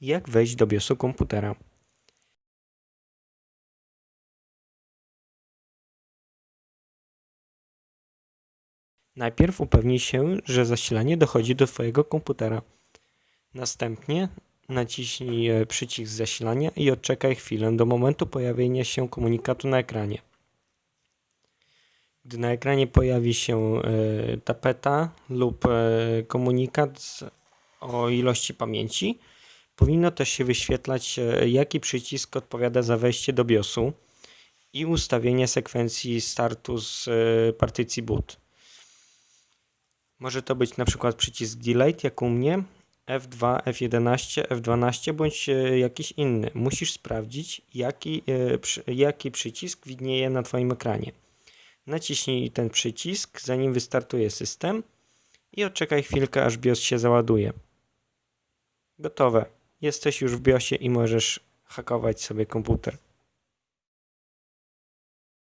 Jak wejść do BIOSu komputera? Najpierw upewnij się, że zasilanie dochodzi do Twojego komputera. Następnie naciśnij e, przycisk zasilania i odczekaj chwilę do momentu pojawienia się komunikatu na ekranie. Gdy na ekranie pojawi się e, tapeta lub e, komunikat o ilości pamięci, powinno też się wyświetlać, e, jaki przycisk odpowiada za wejście do BIOSu i ustawienie sekwencji startu z e, partycji boot. Może to być na przykład przycisk Delete, jak u mnie, F2, F11, F12 bądź e, jakiś inny. Musisz sprawdzić, jaki, jaki przycisk widnieje na Twoim ekranie. Naciśnij ten przycisk, zanim wystartuje system i odczekaj chwilkę, aż BIOS się załaduje. Gotowe. Jesteś już w BIOSie i możesz hakować sobie komputer.